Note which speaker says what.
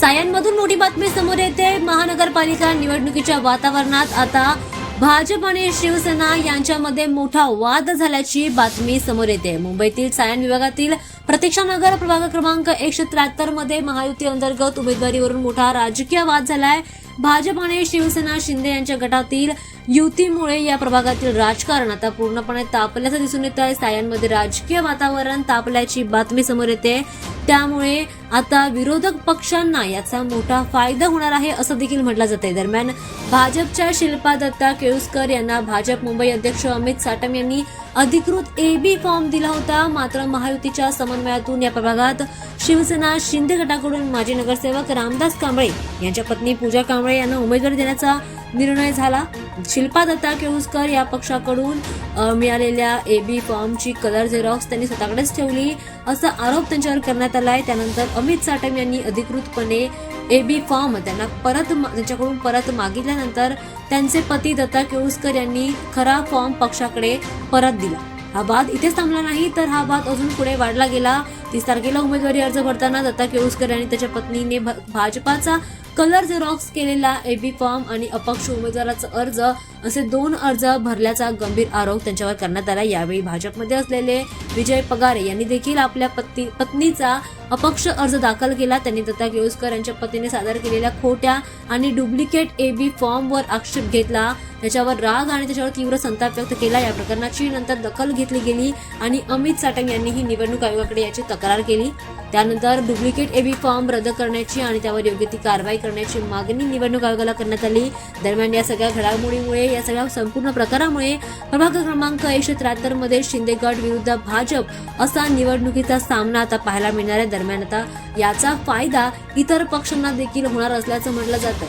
Speaker 1: सायांमधून मोठी बातमी समोर येते. महानगरपालिका निवडणुकीच्या वातावरणात आता भाजप आणि शिवसेना यांच्यामध्ये मोठा वाद झाल्याची बातमी समोर येते. मुंबईतील सायन विभागातील प्रतीक्षानगर प्रभाग क्रमांक एकशे त्र्याहत्तरमध्ये महायुती अंतर्गत उमेदवारीवरून मोठा राजकीय वाद झालाय. भाजप आणि शिवसेना शिंदे यांच्या गटातील युतीमुळे या प्रभागातील राजकारण आता पूर्णपणे तापल्याचं दिसून येत आहे. सायांमध्ये राजकीय वातावरण तापल्याची बातमी समोर येते. त्यामुळे आता विरोधक पक्षांना याचा मोठा फायदा होणार आहे असं देखील म्हटलं जाते दरम्यान भाजपच्या शिल्पा दत्ता केळुसकर यांना भाजप मुंबई अध्यक्ष अमित साटम यांनी अधिकृत ए बी फॉर्म दिला होता. मात्र महायुतीच्या समन्वयातून या प्रभागात शिवसेना शिंदे गटाकडून माजी नगरसेवक रामदास कांबळे यांच्या पत्नी पूजा कांबळे यांना उमेदवारी देण्याचा निर्णय झाला. शिल्पा दत्ता केळुसकर या पक्षाकडून मिळालेल्या ए बी फॉर्मची कलर झेरॉक्स त्यांनी स्वतःकडेच ठेवली. असा आरोप त्यांच्यावर करण्यात आलाय त्यानंतर अमित साटम यांनी अधिकृतपणे ए बी फॉर्म त्यांना परत त्यांच्याकडून परत मागितल्यानंतर त्यांचे पती दत्ता केळुसकर यांनी खरा फॉर्म पक्षाकडे परत दिला. हा वाद इथेच थांबला नाही तर हा वाद अजून पुढे वाढला गेला. तीस तारखेला उमेदवारी अर्ज भरताना दत्ता केळुसकर यांनी त्याच्या पत्नीने भ- भाजपाचा कलर झेरॉक्स केलेला एबी फॉर्म आणि अपक्ष उमेदवाराचा अर्ज असे दोन अर्ज भरल्याचा गंभीर आरोप त्यांच्यावर करण्यात आला. यावेळी भाजपमध्ये असलेले विजय पगारे यांनी देखील आपल्या पत्नी पत्नीचा अपक्ष अर्ज दाखल केला. त्यांनी दत्ता केळुसकर यांच्या पतीने सादर केलेल्या खोट्या आणि डुप्लिकेट एबी फॉर्मवर आक्षेप घेतला. त्याच्यावर राग आणि त्याच्यावर तीव्र संताप व्यक्त केला. या प्रकरणाची नंतर दखल घेतली गेली आणि अमित साटम यांनीही निवडणूक आयोगाकडे याची तक्रार केली. त्यानंतर डुप्लिकेट एबी फॉर्म रद्द करण्याची आणि त्यावर योग्य ती कारवाई करण्याची मागणी निवडणूक आयोगाला करण्यात आली. दरम्यान या सगळ्या घडामोडीमुळे या सगळ्या संपूर्ण प्रकारामुळे प्रभाग क्रमांक एकशे त्र्याहत्तरमध्ये शिंदे गट विरुद्ध भाजप असा निवडणुकीचा सामना आता पाहायला मिळणार आहे. दरम्यान आता याचा फायदा इतर पक्षांना देखील होणार असल्याचं म्हटलं जातं